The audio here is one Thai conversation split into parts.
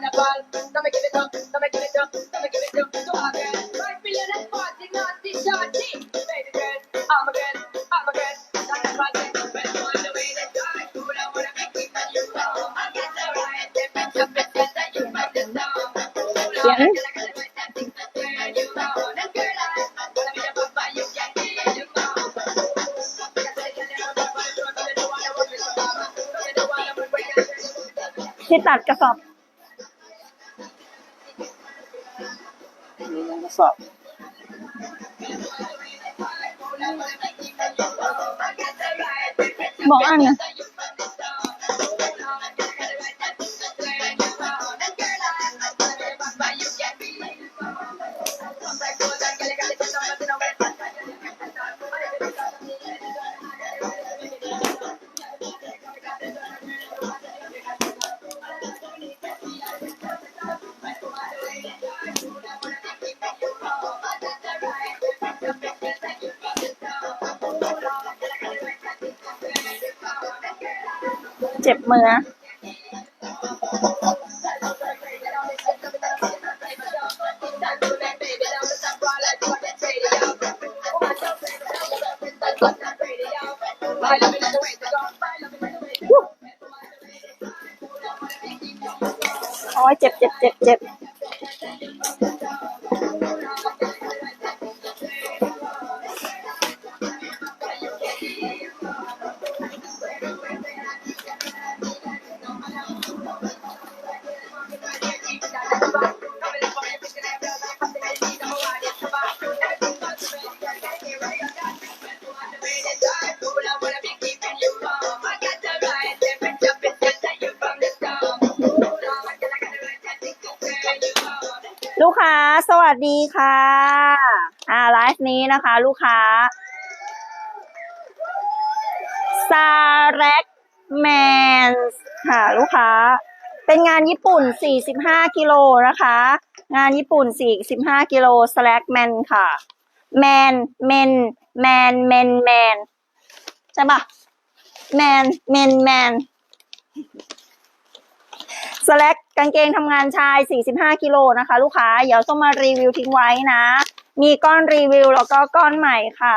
carnival. Now me give it up, now me give it up, now me give it up to our girl. Right feeling and party, naughty, shorty. Baby girl, I'm a girl, I'm a girl. Carnival, best on the way they die. You don't wanna be quick and you know. I get the right, they bitch up, it's just that you find the song. เสีย มือนะโอ้ยเจ็บเจ็บเจ็บเจ็บ ค้า สวัสดีค่ะ อ่าไลฟ์นี้นะคะ ลูกค้าซาแร็กแมนค่ะลูกค้า เป็นงานญี่ปุ่น 45 กิโลนะคะ งานญี่ปุ่น 45 กิโลสแลกแมนค่ะ แมนเมนแมนเมนแมนใช่ปะแมนเมนแมน สแลกกางเกงทำงานชาย 45 กิโลนะคะ ลูกค้า เดี๋ยวต้องมารีวิวทิ้งไว้นะ มีก้อนรีวิวแล้วก็ก้อนใหม่ค่ะ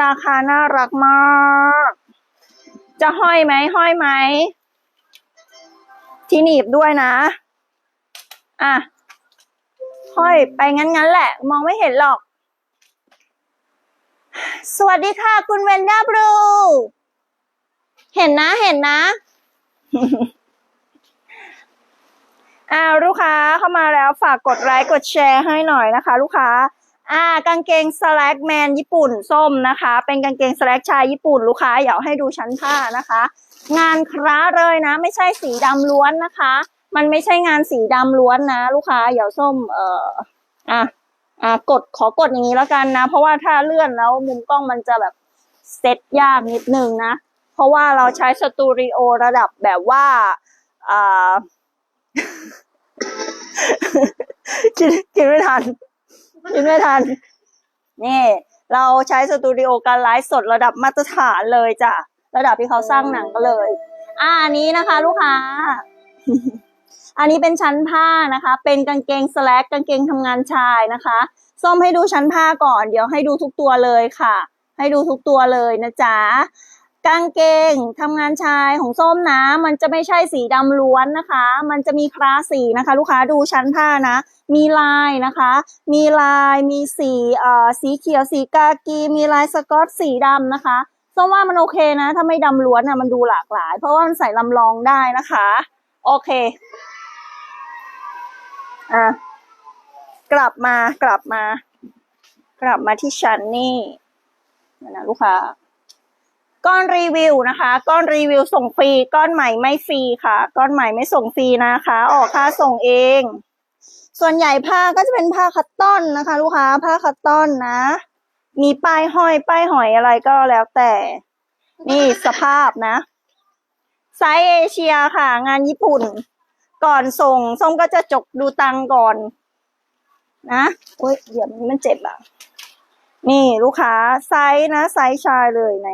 ราคาน่ารักมาก จะห้อยไหมห้อยไหม ที่หนีบด้วยนะ อะ ห้อยไปงั้นๆแหละ มองไม่เห็นหรอก สวัสดีค่ะ คุณเวนด้าบลู เห็นนะเห็นนะ อ่าลูกค้าเข้ามาแล้วฝากกดไลค์กดแชร์ให้หน่อยนะคะ ลูกค้า อ่ากางเกงสแลกแมนญี่ปุ่นส้มนะคะ เป็นกางเกงสแลกชายญี่ปุ่นลูกค้าอยากให้ดูชั้นผ้านะคะ งานคร้าเลยนะ ไม่ใช่สีดำล้วนนะคะ มันไม่ใช่งานสีดำล้วนนะ ลูกค้าอย่าส้มเอ่ออะอ่ากดขอกดอย่างนี้แล้วกันนะ เพราะว่าถ้าเลื่อนแล้วมุมกล้องมันจะแบบเซตยากนิดนึงนะ เพราะว่าเราใช้สตูดิโอระดับแบบว่าอ่า กินกินไม่ทัน กินไม่ทัน นี่ เราใช้สตูดิโอการไลฟ์สดระดับมาตรฐานเลยจ้ะ ระดับที่เขาสร้างหนังก็เลย อ่านนี้นะคะ ลูกค้า อันนี้เป็นชั้นผ้านะคะ เป็นกางเกงสแลกกางเกงทำงานชายนะคะ ส้มให้ดูชั้นผ้าก่อน เดี๋ยวให้ดูทุกตัวเลยค่ะ ให้ดูทุกตัวเลยนะจ๊ะ กางเกงทำงานชายของส้มนะ มันจะไม่ใช่สีดำล้วนนะคะ มันจะมีคลาสสีนะคะ ลูกค้าดูชั้นผ้านะ มีลายนะคะ มีลายมีสีเอ่อสีเขียวสีกากี มีลายสกอตสีดำนะคะส้มว่ามันโอเคนะ ถ้าไม่ดำล้วนอะมันดูหลากหลาย เพราะว่ามันใส่ลำลองได้นะคะ โอเคอะกลับมากลับมา กลับมาที่ชั้นนี่นะลูกค้า ก้อนรีวิวนะคะ ก้อนรีวิวส่งฟรีก้อนใหม่ไม่ฟรีค่ะ ก้อนใหม่ไม่ส่งฟรีนะคะ ออกค่าส่งเอง ส่วนใหญ่ผ้าก็จะเป็นผ้าคัตตอนนะคะ ลูกค้าผ้าคัตตอนนะ มีป้ายห้อยป้ายหอยอะไรก็แล้วแต่ นี่สภาพนะไซส์เอเชียค่ะ งานญี่ปุ่น ก่อนส่งส้มก็จะจกดูตังก่อน นะโอ้ยเดี๋ยวนี้มันเจ็บอะ นี่ลูกค้าไซส์นะไซส์ชายเลยไหน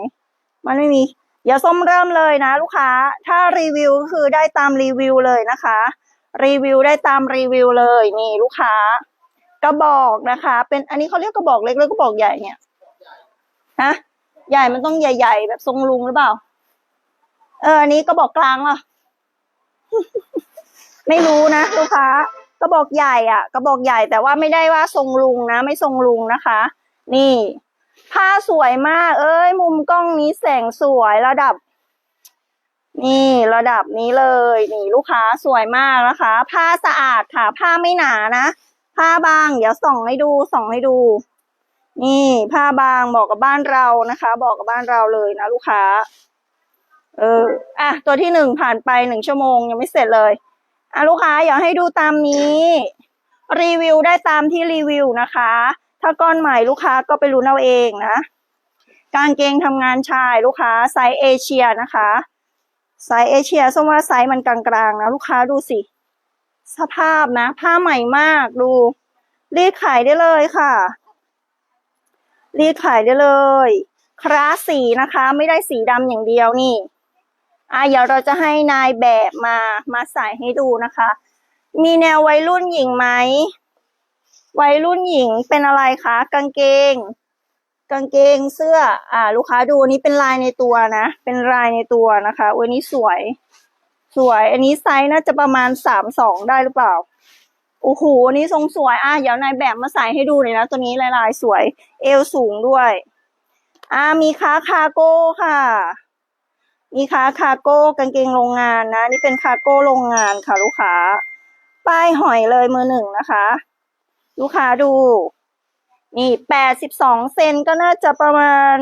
มันไม่มีเดี๋ยวส้มเริ่มเลยนะ ลูกค้า ถ้ารีวิวก็คือได้ตามรีวิวเลยนะคะ รีวิวได้ตามรีวิวเลยนี่ลูกค้ากระบอกนะคะ เป็นอันนี้เขาเรียกกระบอกเล็กหรือกระบอกใหญ่เนี่ยฮะใหญ่มันต้องใหญ่ ๆ แบบทรงลุงหรือเปล่า เอออันนี้กระบอกกลางเหรอไม่รู้นะลูกค้ากระบอกใหญ่อะกระบอกใหญ่แต่ว่าไม่ได้ว่าทรงลุงนะ ไม่ทรงลุงนะคะ นี่ ผ้าสวยมาก เอ้ย มุมกล้องนี้แสงสวยระดับ นี่ระดับนี้เลย นี่ลูกค้าสวยมากนะคะ ผ้าสะอาดค่ะ ผ้าไม่หนานะ ผ้าบาง เดี๋ยวส่องให้ดู ส่องให้ดู นี่ ผ้าบางบอกกับบ้านเรานะคะ บอกกับบ้านเราเลยนะ ลูกค้า เออ อะ ตัวที่หนึ่งผ่านไปหนึ่งชั่วโมงยังไม่เสร็จเลย อะลูกค้าอยากให้ดูตามนี้ รีวิวได้ตามที่รีวิวนะคะ ถ้าก้อนใหม่ลูกค้าก็ไปรู้เอาเองนะกางเกงทำงานชายลูกค้าไซส์เอเชียนะคะไซส์เอเชียส้มว่าไซส์มันกลางๆนะลูกค้าดูสิ สภาพนะ ผ้าใหม่มากดู รีดขายได้เลยค่ะ รีดขายได้เลย คราสสีนะคะ ไม่ได้สีดำอย่างเดียวนี่อะเดี๋ยวเราจะให้นายแบบมามาใส่ให้ดูนะคะ มีแนววัยรุ่นหญิงไหม วัยรุ่นหญิงเป็นอะไรคะ กางเกง กางเกงเสื้อ อ่า ลูกค้าดูนี้เป็นลายในตัวนะ เป็นลายในตัวนะคะวันนี้สวย สวย อันนี้ไซส์น่าจะประมาณสามสองได้หรือเปล่าโอ้โหอันนี้ทรงสวย อะเดี๋ยวนายแบบมาใส่ให้ดูเลยนะ ตัวนี้ลายลายๆสวย เอวสูงด้วย อ่ามีค้าคาโก้ค่ะ มีค้าคาโก้กางเกงโรงงานนะ นี่เป็นคาโก้โรงงานค่ะลูกค้า ป้ายหอยเลยมือหนึ่งนะคะ ลูกค้าดู นี่แปดสิบสองเซนก็น่าจะประมาณ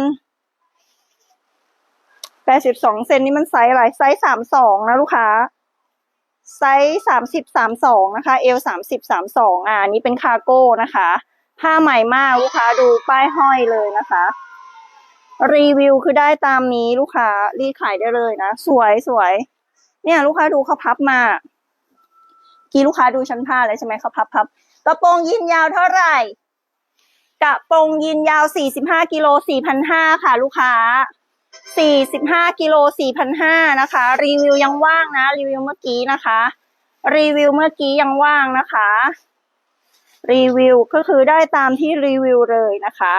แปดสิบสองเซนนี่มันไซส์อะไรไซส์สามสองนะลูกค้า ไซส์สามสิบสามสองนะคะ เอลสามสิบสามสองอ่านี้เป็นคาโก้นะคะ ผ้าใหม่มากลูกค้าดูป้ายห้อยเลยนะคะ รีวิวคือได้ตามนี้ลูกค้ารีขายได้เลยนะ สวยสวย เนี่ย ลูกค้าดูเขาพับมา กี่ลูกค้าดูชั้นผ้าเลยใช่ไหมเขาพับพับ กระโปรงยีนยาวเท่าไหร่ กระโปรงยีนยาว 45กิโล4,500ค่ะ ลูกค้า 45กิโล4,500นะคะ รีวิวยังว่างนะ รีวิวเมื่อกี้นะคะ รีวิวเมื่อกี้ยังว่างนะคะ รีวิวก็คือได้ตามที่รีวิวเลยนะคะ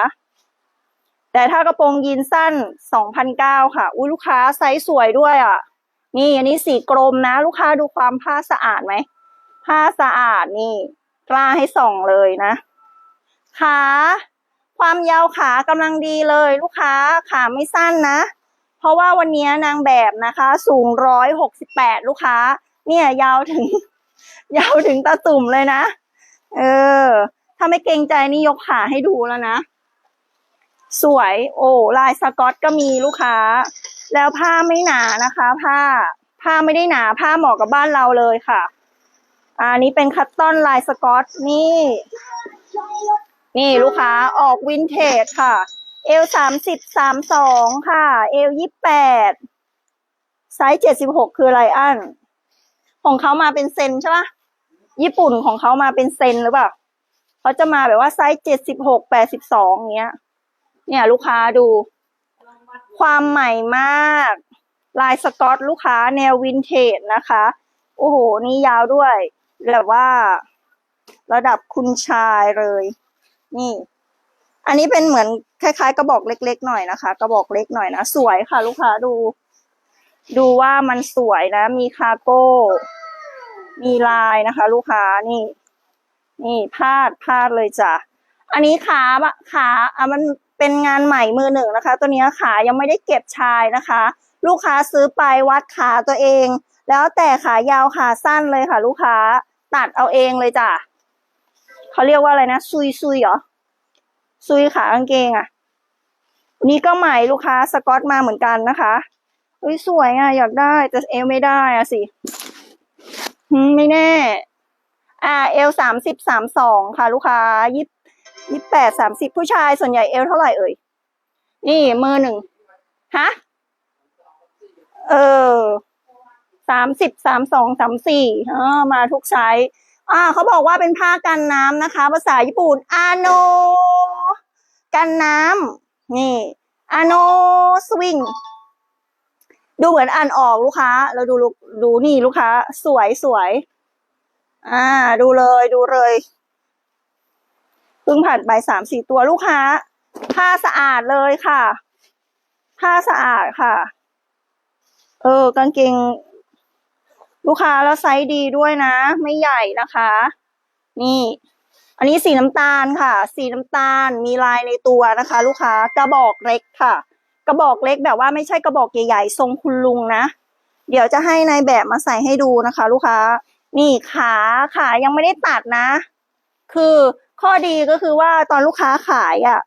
แต่ถ้ากระโปรงยีนสั้น2,900ค่ะ อุ้ยลูกค้าไซส์สวยด้วยอะ นี่อันนี้สีกรมนะ ลูกค้าดูความผ้าสะอาดไหม ผ้าสะอาดนี่ กล้าให้ส่องเลยนะ ขาความยาวขากำลังดีเลยลูกค้าขาไม่สั้นนะ เพราะว่าวันนี้นางแบบนะคะ สูงร้อยหกสิบแปดลูกค้า เนี่ยยาวถึง ยาวถึงตาตุ่มเลยนะ เออ ถ้าไม่เกรงใจนี่ยกขาให้ดูแล้วนะ สวยโอ้ลายสกอตก็มีลูกค้า แล้วผ้าไม่หนานะคะ ผ้า ผ้าไม่ได้หนาผ้าเหมาะกับบ้านเราเลยค่ะ อันนี้เป็นคัตตอนลายสกอตนี่ นี่ลูกค้าออกวินเทจค่ะ เอลสามสิบสามสองค่ะ เอลยี่แปดไซส์เจ็ดสิบหกคือไรอัน ของเขามาเป็นเซนใช่ปะญี่ปุ่นของเขามาเป็นเซนหรือเปล่าเขาจะมาแบบว่าไซส์เจ็ดสิบหกแปดสิบสองเงี้ย เนี่ยลูกค้าดู ความใหม่มาก ลายสกอตลูกค้าแนววินเทจนะคะ โอ้โห นี่ยาวด้วย แบบว่า ระดับคุณชายเลย นี่ อันนี้เป็นเหมือนคล้ายๆ กระบอกเล็ก ๆ หน่อยนะคะ กระบอกเล็กหน่อยนะ สวยค่ะ ลูกค้าดู ดูว่ามันสวยนะ มีคาร์โก้ มีลายนะคะ ลูกค้านี่ นี่พาดพาดเลยจ้ะอันนี้ขาบะขาอะมันเป็นงานใหม่มือหนึ่งนะคะ ตัวเนี้ยขายังไม่ได้เก็บชายนะคะ ลูกค้าซื้อไปวัดขาตัวเอง แล้วแต่ขายาวขาสั้นเลยค่ะ ลูกค้า ตัดเอาเองเลยจ้ะเขาเรียกว่าอะไรนะซุยซุยเหรอซุยขากางเกงอะนี่ก็ใหม่ลูกค้าสกอตมาเหมือนกันนะคะอุ้ยสวยอะ อยากได้แต่เอลไม่ได้อะสิไม่แน่ อ่า เอลสามสิบสามสองค่ะ ลูกค้ายี่ยี่แปดสามสิบผู้ชายส่วนใหญ่เอลเท่าไหร่เอ่ยนี่มือหนึ่งฮะเออ สามสิบสามสองสามสี่มาทุกไซส์อ่าเขาบอกว่าเป็นผ้ากันน้ำนะคะ ภาษาญี่ปุ่นอาโน กันน้ำนี่อาโนสวิงดูเหมือนอ่านออกลูกค้า เราดูดูนี่ลูกค้า สวยสวย อ่า ดูเลยดูเลยเพิ่งผ่านไปสามสี่ตัวลูกค้า ผ้าสะอาดเลยค่ะ ผ้าสะอาดค่ะ เออกางเกง ลูกค้าแล้วไซส์ดีด้วยนะ ไม่ใหญ่นะคะ นี่ อันนี้สีน้ำตาลค่ะ สีน้ำตาลมีลายในตัวนะคะ ลูกค้ากระบอกเล็กค่ะ กระบอกเล็กแบบว่าไม่ใช่กระบอกใหญ่ๆทรงคุณลุงนะ เดี๋ยวจะให้ในายแบบมาใส่ให้ดูนะคะ ลูกค้า นี่ขาขายังไม่ได้ตัดนะ คือข้อดีก็คือว่าตอนลูกค้าขายอะ่ะ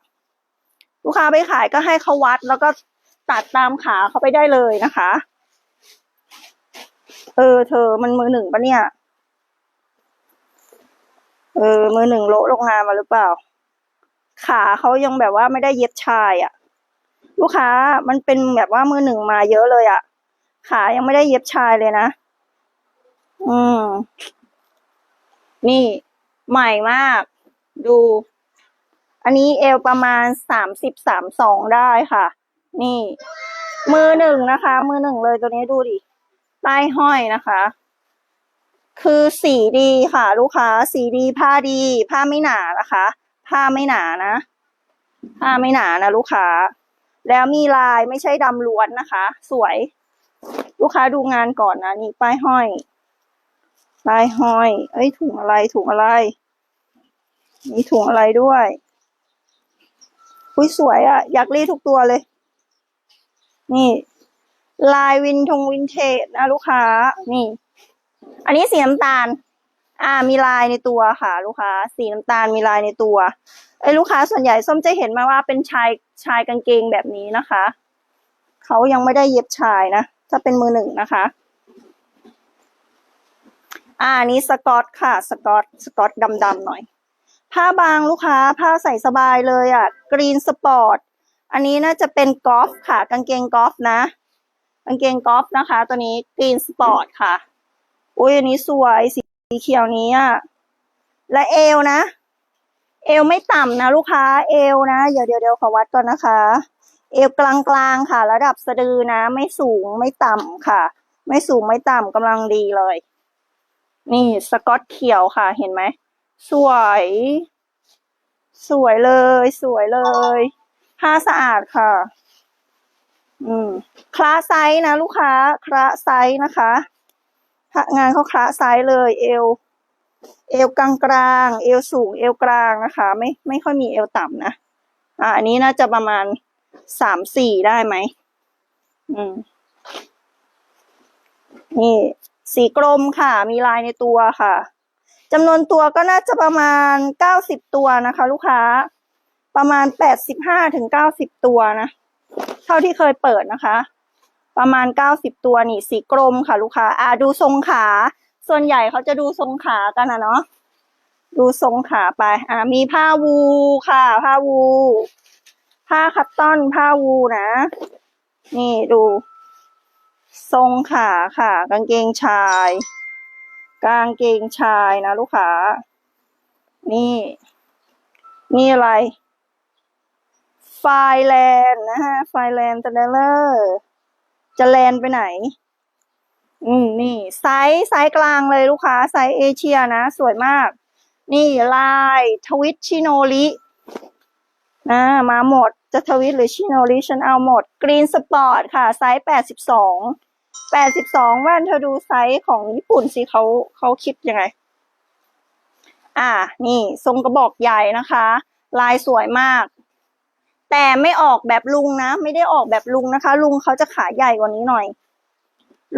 ลูกค้าไปขายก็ให้เขาวัดแล้วก็ตัดตามขาเขาไปได้เลยนะคะ เออ เธอมันมือหนึ่งปะเนี่ย เออ มือหนึ่งโละโรงงานมาหรือเปล่า ขาเขายังแบบว่าไม่ได้เย็บชายอะ่ะ ลูกค้ามันเป็นแบบว่ามือหนึ่งมาเยอะเลยอะ่ะ ขายังไม่ได้เย็บชายเลยนะ อืม นี่ ใหม่มาก ดู อันนี้เอวประมาณสามสิบสามสองได้ค่ะ นี่ มือหนึ่งนะคะ มือหนึ่งเลยตัวนี้ดูดิ ใต้ห้อยนะคะ คือสีดีค่ะ ลูกค้า สีดีผ้าดี ผ้าไม่หนานะคะ ผ้าไม่หนานะ ผ้าไม่หนานะ ลูกค้า แล้วมีลายไม่ใช่ดำล้วนนะคะ สวย ลูกค้าดูงานก่อนนะนี่ป้ายห้อย ป้ายห้อย เอ้ยถุงอะไรถุงอะไร มีถุงอะไรด้วยอุ้ยสวยอะ่ะ อยากรีดทุกตัวเลย นี่ ลายวินทงวินเทจนะลูกค้า นี่ อันนี้สีน้ำตาล อ่า มีลายในตัวค่ะ ลูกค้า สีน้ำตาลมีลายในตัวไอ้ลูกค้าส่วนใหญ่ส้มจะเห็นมาว่าเป็นชายชายกางเกงแบบนี้นะคะ เขายังไม่ได้เย็บชายนะถ้าเป็นมือหนึ่งนะคะ อ่านี้สกอตค่ะ สกอตสกอตดำๆหน่อย ผ้าบางลูกค้า ผ้าใส่สบายเลยอะ กรีนสปอร์ต อันนี้น่าจะเป็นกอล์ฟค่ะ กางเกงกอล์ฟนะ กางเกงกอล์ฟนะคะ ตัวนี้กรีนสปอร์ตค่ะ อุ้ยอันนี้สวยสีเขียวนี้อะและเอวนะ เอวไม่ต่ำนะลูกค้า เอวนะเดี๋ยวเดี๋ยวเดี๋ยวขอวัดก่อนนะคะ เอวกลางๆค่ะ ระดับสะดือนะ ไม่สูงไม่ต่ำค่ะ ไม่สูงไม่ต่ำกำลังดีเลย นี่สกอตเขียวค่ะ เห็นไหมสวย สวยเลย สวยเลยผ้าสะอาดค่ะ อืมคลาไซส์นะ ลูกค้าคลาไซส์นะคะงานเขาคลาไซส์เลย เอว เอวกลางกลางเอวสูงเอวกลางนะคะ ไม่ไม่ค่อยมีเอวต่ำนะอ่าอันนี้น่าจะประมาณสามสี่ได้ไหมอืมนี่สีกรมค่ะ มีลายในตัวค่ะจำนวนตัวก็น่าจะประมาณเก้าสิบตัวนะคะ ลูกค้า ประมาณแปดสิบห้าถึงเก้าสิบตัวนะ เท่าที่เคยเปิดนะคะ ประมาณเก้าสิบตัวนี่สีกรมค่ะ ลูกค้า อ่าดูทรงขา ส่วนใหญ่เขาจะดูทรงขากันนะเนาะดูทรงขาไป อ่า มีผ้าวูค่ะ ผ้าวู ผ้าคัตตอนผ้าวูนะ นี่ดู ทรงขาค่ะ กางเกงชาย กางเกงชายนะ ลูกค้า นี่ นี่อะไร ไฟแลนด์นะฮะ ไฟแลนด์แต่เลอร์จะแลนด์ไปไหน อืม นี่ไซส์ไซส์กลางเลยลูกค้า ไซส์เอเชียนะ สวยมาก นี่ลายทวิตชิโนริอ่ามาหมด จะทวิตหรือชิโนริฉันเอาหมด กรีนสปอร์ตค่ะ ไซส์แปดสิบสองแปดสิบสองแว่นเธอดูไซส์ของญี่ปุ่นสิเขาเขาคิดยังไง อ่า นี่ ทรงกระบอกใหญ่นะคะ ลายสวยมาก แต่ไม่ออกแบบลุงนะ ไม่ได้ออกแบบลุงนะคะ ลุงเขาจะขาใหญ่กว่านี้หน่อย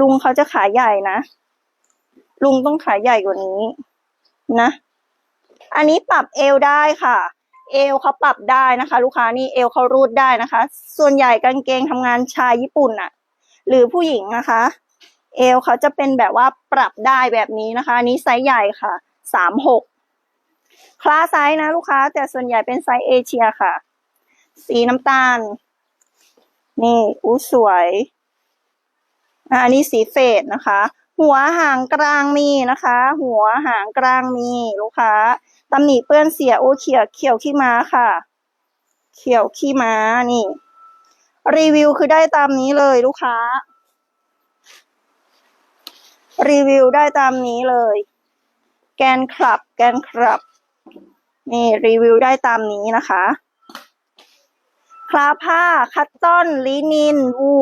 ลุงเขาจะขาใหญ่นะ ลุงต้องขาใหญ่กว่านี้นะ อันนี้ปรับเอวได้ค่ะ เอวเขาปรับได้นะคะ ลูกค้านี่เอวเขารูดได้นะคะ ส่วนใหญ่กางเกงทำงานชายญี่ปุ่นอะหรือผู้หญิงนะคะ เอวเขาจะเป็นแบบว่าปรับได้แบบนี้นะคะ อันนี้ไซส์ใหญ่ค่ะสามหกคลาสไซส์นะ ลูกค้า แต่ส่วนใหญ่เป็นไซส์เอเชียค่ะ สีน้ำตาล นี่อู้สวยอะอันนี้สีเฟดนะคะ หัวหางกลางมีนะคะ หัวหางกลางมีลูกค้าตำหนิเปื้อนเสียโอ้เขียวเขียวขี้ม้าค่ะ เขียวขี้ม้านี่ รีวิวคือได้ตามนี้เลยลูกค้า รีวิวได้ตามนี้เลย แกนคลับ แกนคลับ นี่รีวิวได้ตามนี้นะคะ คลาผ้า คัตตอนลินิน วู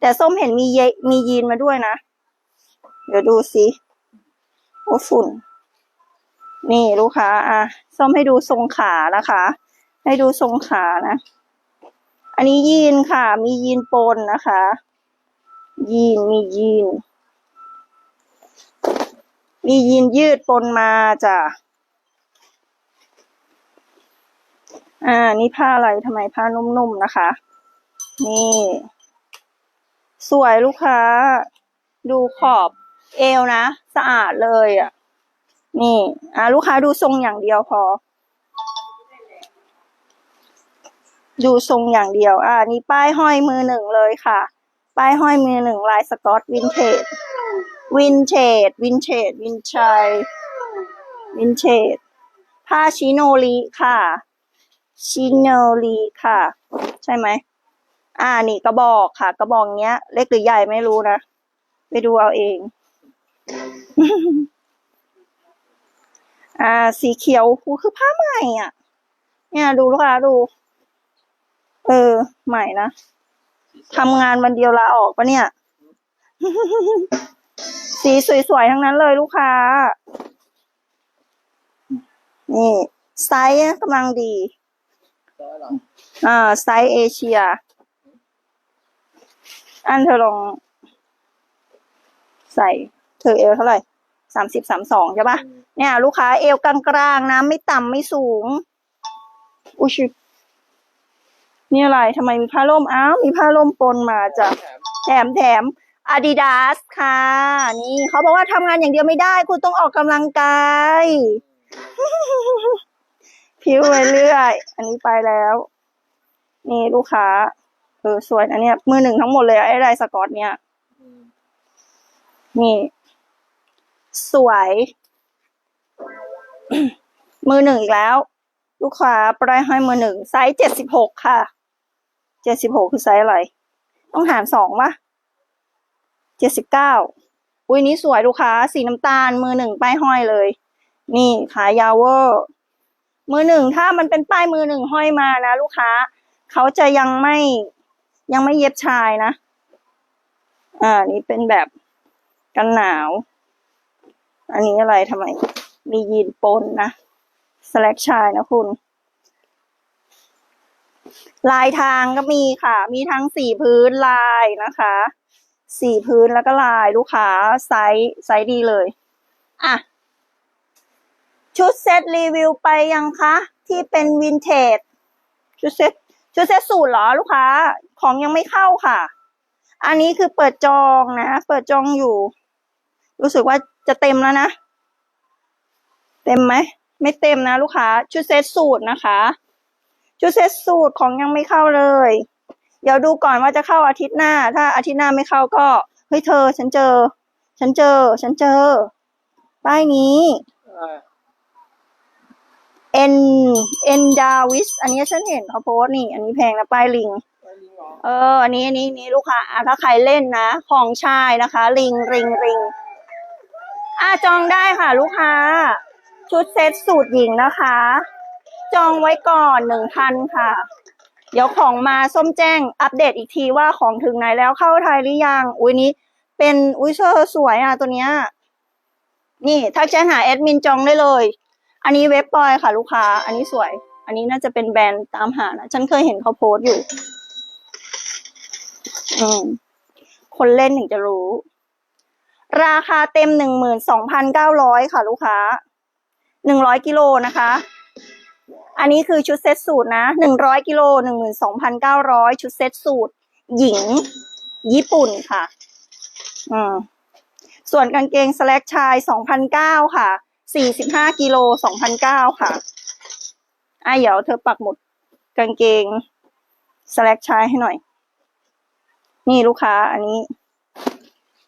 แต่ส้มเห็นมีเยมียีนมาด้วยนะ เดี๋ยวดูสิโอ้ฝุ่น นี่ลูกค้า อะ ส้มให้ดูทรงขานะคะ ให้ดูทรงขานะ อันนี้ยีนค่ะ มียีนปนนะคะ ยีนมียีน มียีนยืดปนมาจ้ะ อ่า นี่ผ้าอะไรทำไมผ้านุ่มๆนะคะ นี่ สวยลูกค้า ดูขอบเอวนะ สะอาดเลยอะ นี่ อ่าลูกค้าดูทรงอย่างเดียวพอ ดูทรงอย่างเดียว อ่า นี่ป้ายห้อยมือหนึ่งเลยค่ะ ป้ายห้อยมือหนึ่งลายสกอตวินเทจ วินเทจ วินเทจ วินชัย วินเทจ ผ้าชิโนริค่ะ ชิโนริค่ะ ใช่ไหม อ่านี่กระบอกค่ะ กระบอกเนี้ย เล็กหรือใหญ่ไม่รู้นะ ไปดูเอาเอง อ่า สีเขียวหูคือผ้าใหม่อะ เนี่ย ดูลูกค้าดู เออ ใหม่นะทำงานวันเดียวลาออกปะเนี่ย สีสวยๆ ทั้งนั้นเลยลูกค้า นี่ไซส์กำลังดี ร้อยหรออ่าไซส์เอเชีย อันเธอลอง ใส่ เธอเอวเท่าไหร่สามสิบสามสองใช่ปะเนี่ย ลูกค้าเอวกลางๆนะไม่ต่ำไม่สูง อุยชินี่อะไรทำไมมีผ้าร่มอ้าวมีผ้าร่มปนมาจ้ะแถมแถมแถม Adidas ค่ะ นี่เขาบอกว่าทำงานอย่างเดียวไม่ได้ คุณต้องออกกำลังกาย พิ้วไปเรื่อย อันนี้ไปแล้ว นี่ลูกค้าเออสวยนะเนี่ย มือหนึ่งทั้งหมดเลยอะไอ้ไรสกอตเนี่ย นี่ สวย มือหนึ่งอีกแล้ว ลูกค้าปลายห้อยมือหนึ่งไซส์เจ็ดสิบหกค่ะ เจ็ดสิบหกคือไซส์อะไร ต้องหารสองปะเจ็ดสิบเก้าอุ้ยนี้สวยลูกค้า สีน้ำตาลมือหนึ่งป้ายห้อยเลย นี่ขายาวเวอร์ มือหนึ่งถ้ามันเป็นป้ายมือหนึ่งห้อยมานะลูกค้า เขาจะยังไม่ยังไม่เย็บชายนะ อ่า นี่เป็นแบบกันหนาว อันนี้อะไรทำไม มียีนปนนะสแลกชายนะคุณ ลายทางก็มีค่ะ มีทั้งสีพื้นลายนะคะ สีพื้นแล้วก็ลายลูกค้าไซส์ไซส์ดีเลย อะ ชุดเซตรีวิวไปยังคะ ที่เป็นวินเทจชุดเซตชุดเซตสูตรเหรอลูกค้า ของยังไม่เข้าค่ะ อันนี้คือเปิดจองนะ เปิดจองอยู่ รู้สึกว่าจะเต็มแล้วนะ เต็มไหม ไม่เต็มนะลูกค้า ชุดเซตสูตรนะคะ ชุดเซตสูตรของยังไม่เข้าเลย เดี๋ยวดูก่อนว่าจะเข้าอาทิตย์หน้า ถ้าอาทิตย์หน้าไม่เข้าก็ เฮ้ยเธอ ฉันเจอ ฉันเจอ ฉันเจอ ป้ายนี้ เอ็นเอ็นดาวิสอันนี้ฉันเห็นเขาโพสต์นี่ อันนี้แพงนะป้ายลิงไปลิงเหรอเออ อันนี้อันนี้อันนี้ลูกค้าอะถ้าใครเล่นนะ ของชายนะคะ ลิงริงริงอะจองได้ค่ะ ลูกค้า ชุดเซตสูตรหญิงนะคะ จองไว้ก่อนหนึ่งพันค่ะ เดี๋ยวของมาส้มแจ้งอัปเดตอีกทีว่าของถึงไหนแล้วเข้าไทยหรือยัง อุ้ยนี้ เป็นอุ้ยเชอร์สวยอะตัวเนี้ยนี่ทักแชทหาแอดมินจองได้เลย อันนี้เว็บปอยค่ะลูกค้า อันนี้สวย อันนี้น่าจะเป็นแบรนด์ตามหานะ ฉันเคยเห็นเขาโพสต์อยู่ อืม คนเล่นถึงจะรู้ ราคาเต็มหนึ่งหมื่นสองพันเก้าร้อยค่ะลูกค้า หนึ่งร้อยกิโลนะคะ อันนี้คือชุดเซ็ตสูตรนะหนึ่งร้อยกิโลหนึ่งหมื่นสองพันเก้าร้อยชุดเซ็ตสูตร หญิง ญี่ปุ่นค่ะ อืม ส่วนกางเกงสแลกชายสองพันเก้าค่ะ สี่สิบห้ากิโลสองพันเก้าค่ะอะเดี๋ยวเธอปักหมุดกางเกงสแลกชายให้หน่อย นี่ลูกค้า อันนี้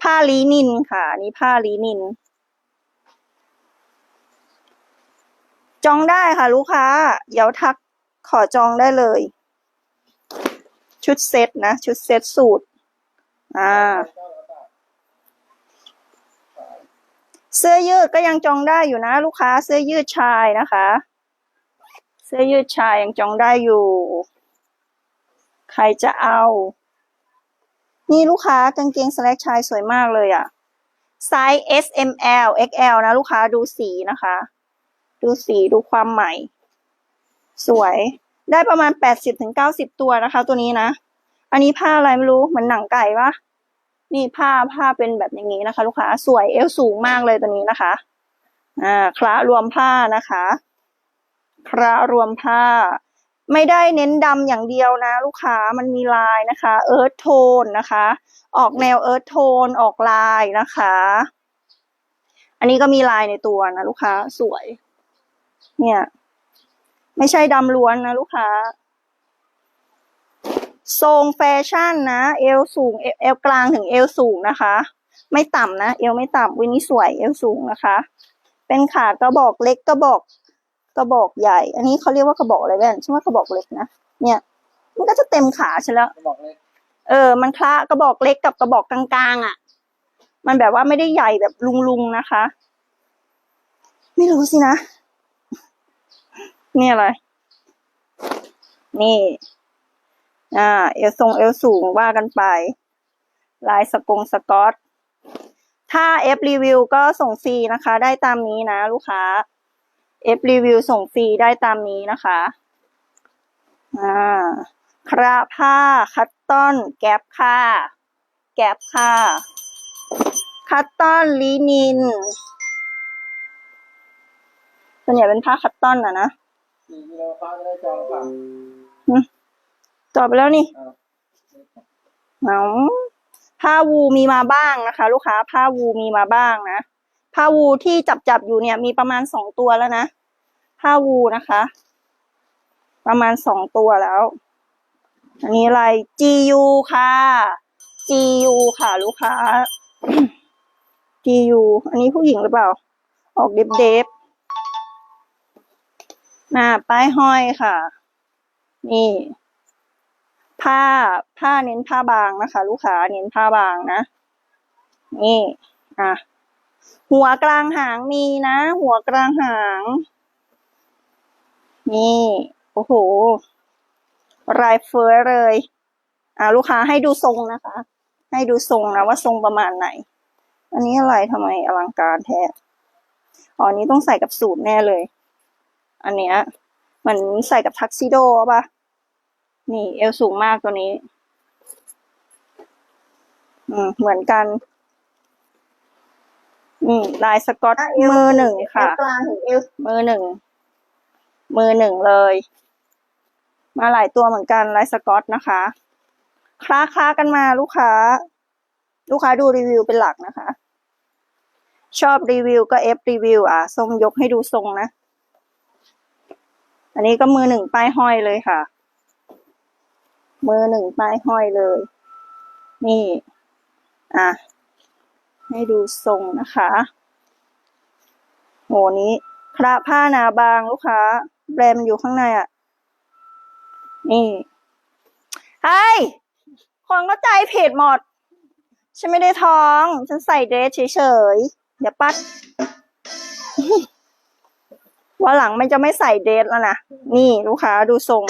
ผ้าลีนินค่ะอันนี้ผ้าลีนิน จองได้ค่ะ ลูกค้า เดี๋ยวทักขอจองได้เลย ชุดเซ็ตนะ ชุดเซ็ตสูตร อ่า เสื้อยืดก็ยังจองได้อยู่นะ ลูกค้าเสื้อยืดชายนะคะ เสื้อยืดชายยังจองได้อยู่ ใครจะเอา นี่ลูกค้ากางเกงสแลกชายสวยมากเลยอะ่ะไซส์ S M L X L นะ ลูกค้าดูสีนะคะ ดูสีดูความใหม่ สวยได้ประมาณแปดสิบถึงเก้าสิบตัวนะคะ ตัวนี้นะ อันนี้ผ้าอะไรไม่รู้เหมือนหนังไก่ปะ นี่ผ้าผ้าเป็นแบบอย่างนี้นะคะ ลูกค้าสวยเอวสูงมากเลยตัวนี้นะคะ อ่าคละรวมผ้านะคะคละรวมผ้า ไม่ได้เน้นดำอย่างเดียวนะ ลูกค้ามันมีลายนะคะเอิร์ธโทนนะคะ ออกแนวเอิร์ธโทนออกลายนะคะ อันนี้ก็มีลายในตัวนะ ลูกค้าสวย เนี่ย ไม่ใช่ดำล้วนนะ ลูกค้า ทรงแฟชั่นนะ เอวสูงเอวเอวกลางถึงเอวสูงนะคะ ไม่ต่ำนะ เอวไม่ต่ำวินี้สวยเอวสูงนะคะ เป็นขากระบอกเล็กกระบอกกระบอกใหญ่ อันนี้เขาเรียกว่ากระบอกอะไรแว่นใช่ไหมกระบอกเล็กนะ เนี่ย มันก็จะเต็มขาใช่แล้วบอกเลยเออ มันคละกระบอกเล็กกับกระบอกกลางๆอะ มันแบบว่าไม่ได้ใหญ่แบบลุงๆนะคะ ไม่รู้สินะ นี่อะไร นี่ อ่า เอวทรงเอวสูงว่ากันไป ลายสกงสกอต ถ้าเอฟรีวิวก็ส่งฟรีนะคะ ได้ตามนี้นะ ลูกค้าเอฟรีวิวส่งฟรีได้ตามนี้นะคะอ่าคราผ้า คัตตอน แก๊ปค่ะ แก๊ปค่ะ คัตตอนลีนินส่วนใหญ่เป็นผ้าคัตตอนอะนะ สี่กิโลฟ้าจะได้จอบไปแล้วนี่เอาผ้าวูมีมาบ้างนะคะ ลูกค้าผ้าวูมีมาบ้างนะผ้าวูที่จับจับอยู่เนี่ย มีประมาณสองตัวแล้วนะผ้าวูนะคะ ประมาณสองตัวแล้ว อันนี้อะไร GU ค่ะ GU ค่ะ ลูกค้า GU อันนี้ผู้หญิงหรือเปล่า ออกเดฟเดฟๆน่าป้ายห้อยค่ะ นี่ ผ้าผ้าเน้นผ้าบางนะคะ ลูกค้าเน้นผ้าบางนะ นี่อะหัวกลางหางมีนะ หัวกลางหาง นี่โอ้โหลายเฟ้อเลย อ่า ลูกค้าให้ดูทรงนะคะ ให้ดูทรงนะว่าทรงประมาณไหน อันนี้อะไรทำไมอลังการแท้อ๋ออันนี้ต้องใส่กับสูทแน่เลย อันเนี้ยเหมันใส่กับทักซิโดป่ะ นี่เอวสูงมากตัวนี้ อืม เหมือนกัน อืม ลายสกอตมือหนึ่งค่ะกลางถึงเอวมือหนึ่ง มือหนึ่งเลย มาหลายตัวเหมือนกันลายสกอตนะคะ คล้าคล้ากันมาลูกค้า ลูกค้าดูรีวิวเป็นหลักนะคะ ชอบรีวิวก็เอฟรีวิวอะ ทรงยกให้ดูทรงนะ อันนี้ก็มือหนึ่งป้ายห้อยเลยค่ะ มือหนึ่งป้ายห้อยเลย นี่ อะ ให้ดูทรงนะคะโหนี้คระผ้าหนาบางลูกค้า แบรนด์มันอยู่ข้างในอะ นี่ไอ้คนก็ใจผิดหมด ฉันไม่ได้ท้อง ฉันใส่เดรสเฉยๆเดี๋ยวปัดวันหลังมันจะไม่ใส่เดรสแล้วนะ นี่ลูกค้าดูทรง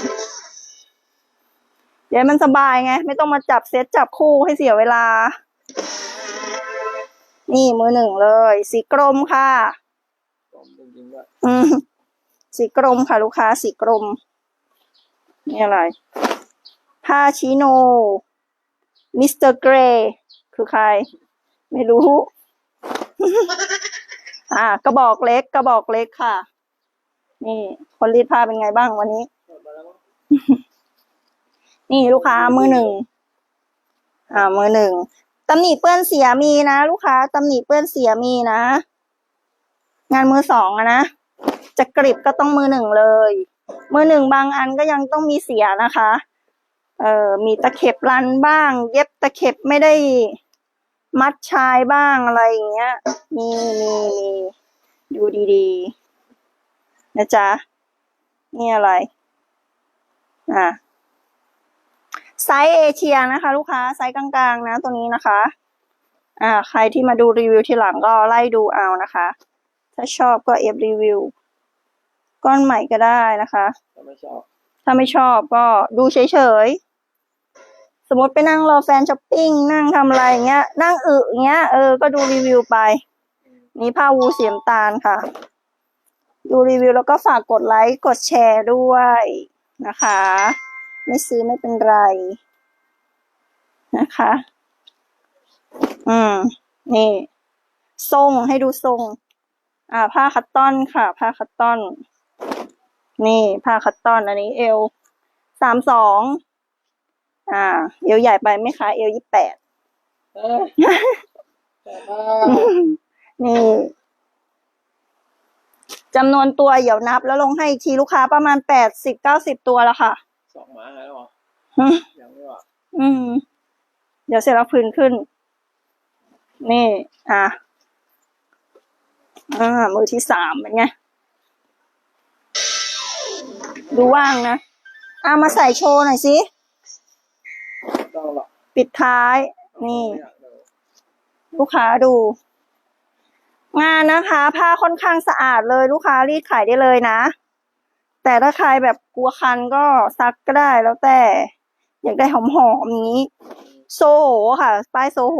เดี๋ยวมันสบายไง ไม่ต้องมาจับเซตจับคู่ให้เสียเวลา นี่มือหนึ่งเลย สีกรมค่ะผมจริงๆด้วยอืมสีกรมค่ะ ลูกค้าสีกรม นี่อะไร ผ้าชิโน มิสเตอร์เกรย์คือใคร ไม่รู้ อ่ากระบอกเล็ก กระบอกเล็กค่ะ นี่ คนรีดผ้าเป็นไงบ้างวันนี้ นี่ลูกค้ามือหนึ่งอ่ามือหนึ่งตำหนิเปื้อนเสียมีนะลูกค้าตำหนิเปื้อนเสียมีนะ งานมือสองอะนะจะกริบก็ต้องมือหนึ่งเลย มือหนึ่งบางอันก็ยังต้องมีเสียนะคะ เอ่อมีตะเข็บรันบ้าง เย็บตะเข็บไม่ได้มัดชายบ้างอะไรอย่างเงี้ย มีมีมีดูดีๆ นะจ๊ะ นี่อะไร อะ ไซส์เอเชียนะคะ ลูกค้าไซส์กลางๆนะตัวนี้นะคะ อ่า ใครที่มาดูรีวิวทีหลังก็ไล่ดูเอานะคะ ถ้าชอบก็เอฟรีวิวก้อนใหม่ก็ได้นะคะถ้าไม่ชอบถ้าไม่ชอบก็ดูเฉยๆ สมมติไปนั่งรอแฟนช้อปปิ้งนั่งทำอะไรอย่างเงี้ย นั่งอึอย่างเงี้ยเออ ก็ดูรีวิวไป นี่ผ้าวูเสียมตาลค่ะ ดูรีวิวแล้วก็ฝากกดไลค์กดแชร์ด้วยนะคะ ไม่ซื้อไม่เป็นไร นะคะ อืม นี่ ทรงให้ดูทรง อ่า ผ้าคัตตอนค่ะ ผ้าคัตตอน นี่ผ้าคัตตอนอันนี้ เอวสามสอง อ่า เอวใหญ่ไปไหมคะ เอวยี่แปดเอ้ยแต่ว่านี่จำนวนตัวเดี๋ยวนับแล้วลงให้อีกทีลูกค้าประมาณแปดสิบเก้าสิบตัวแล้วค่ะ สองหมาหายแล้วเหรออืมยังไม่ว่าอืม เดี๋ยวเสร็จแล้วพื้นขึ้น นี่ อะอ่ามือที่สามเป็นไง ดูว่างนะอ่ามาใส่โชว์หน่อยสิ ต้องหรอกปิดท้าย นี่ ไม่อยากดูลูกค้าดู งานนะคะ ผ้าค่อนข้างสะอาดเลย ลูกค้ารีดขายได้เลยนะ แต่ถ้าใครแบบกลัวคันก็ซักก็ได้แล้วแต่ อยากได้หอมๆอย่างนี้ โซโหค่ะ ป้ายโซโห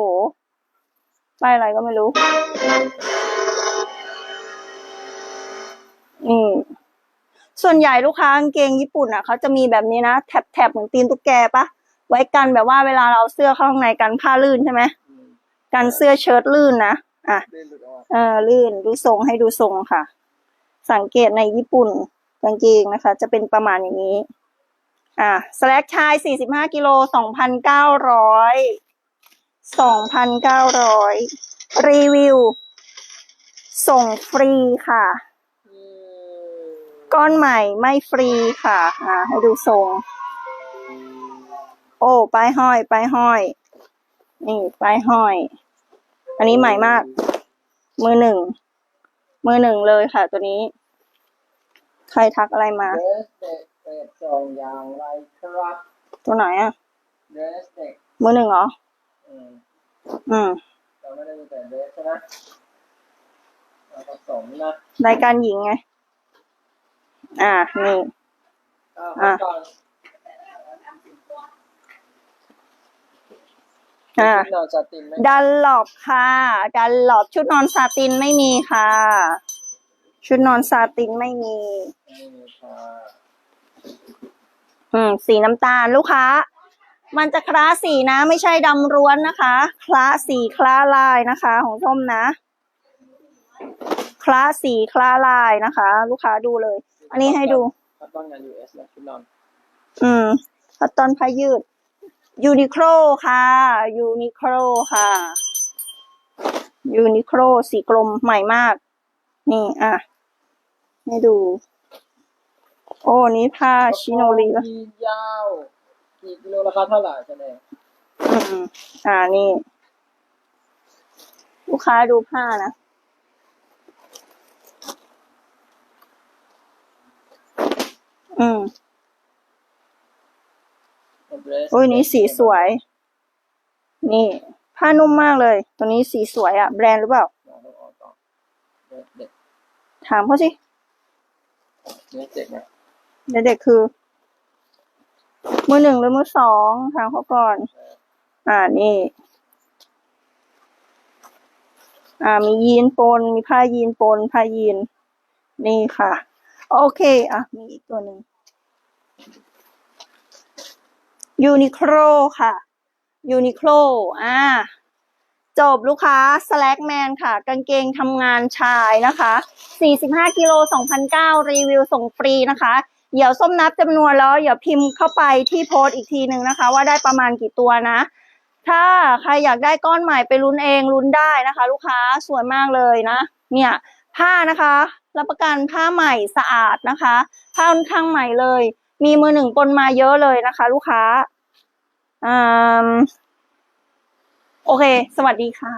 ป้ายอะไรก็ไม่รู้นี่ส่วนใหญ่ลูกค้ากางเกงญี่ปุ่นอะเขาจะมีแบบนี้นะแถบแถบเหมือนตีนตุ๊กแกปะไว้กันแบบว่าเวลาเราเอาเสื้อเข้าข้างในกันผ้าลื่นใช่ไหมกันเสื้อเชิ้ตลื่นนะอะเล่นหลุดออกมาเออลื่นดูทรงให้ดูทรงค่ะ สังเกตในญี่ปุ่น กางเกงนะคะ จะเป็นประมาณอย่างนี้ อะสแลกชาย45กิโล2,900 2,900รีวิว ส่งฟรีค่ะ ก้อนใหม่ไม่ฟรีค่ะ อ่า ให้ดูทรง โอ้ป้ายห้อยป้ายห้อย นี่ป้ายห้อย อันนี้ใหม่มาก มือหนึ่ง มือหนึ่งเลยค่ะตัวนี้ ใครทักอะไรมา เดรสเด็กเปิดส่งอย่างไรครับตัวไหนอะ เดรสเด็กมือหนึ่งเหรอ อืมอืม เราไม่ได้มีแต่เดรสใช่ไหมเราผสมนะรายการหญิงไง อ่า นี่อ้าวอะ ก่อนอ่าชุดนอนสตินไหม ดันหลอบค่ะ ดันหลอบชุดนอนซาตินไม่มีค่ะ ชุดนอนซาตินไม่มีไม่มีค่ะอืม สีน้ำตาลลูกค้า มันจะคล้าสีนะ ไม่ใช่ดำร้วนนะคะ คล้าสีคล้าลายนะคะ ของส้มนะ คล้าสีคล้าลายนะคะ ลูกค้าดูเลย อันนี้ให้ดูคัตตอนงาน US นะชุดนอน อืมคัตตอนผ้ายืดยูนิโคลค่ะยูนิโคลค่ะยูนิโคลสีกลมใหม่มาก นี่ อะ ให้ดู โอ้นี้ผ้าชิโนรีกปะระโปรงยีนยาวกี่กิโลราคาเท่าไหร่ใช่ไหมอืมอ่านี่ ลูกค้าดูผ้านะอืมเดรสโอ้ยนี้สีสวย นี่ ผ้านุ่มมากเลย ตัวนี้สีสวยอะแบรนด์หรือเปล่าน้องต้องออกต่อเดรสเด็กถามเขาสิ เดรสเด็กนะเด็กๆคือ มือหนึ่งหรือมือสองถามเขาก่อน อ่านี่ อ่า มียีนปน มีผ้ายีนปน ผ้ายีน นี่ค่ะ โอเค อะ มีอีกตัวหนึ่งยูนิโคลค่ะยูนิโคลอ่า จบลูกค้า Slack Man ค่ะ กางเกงทำงานชายนะคะ 45กิโล2,009รีวิวส่งฟรีนะคะ เดี๋ยวส้มนับจำนวนแล้วเดี๋ยวพิมพ์เข้าไปที่โพสต์อีกทีหนึ่งนะคะ ว่าได้ประมาณกี่ตัวนะ ถ้าใครอยากได้ก้อนใหม่ไปลุ้นเองลุ้นได้นะคะ ลูกค้าสวยมากเลยนะ เนี่ยผ้านะคะ รับประกันผ้าใหม่สะอาดนะคะผ้าค่อนข้างใหม่เลย มีมือหนึ่งปนมาเยอะเลยนะคะ ลูกค้าอืม โอเค สวัสดีค่ะ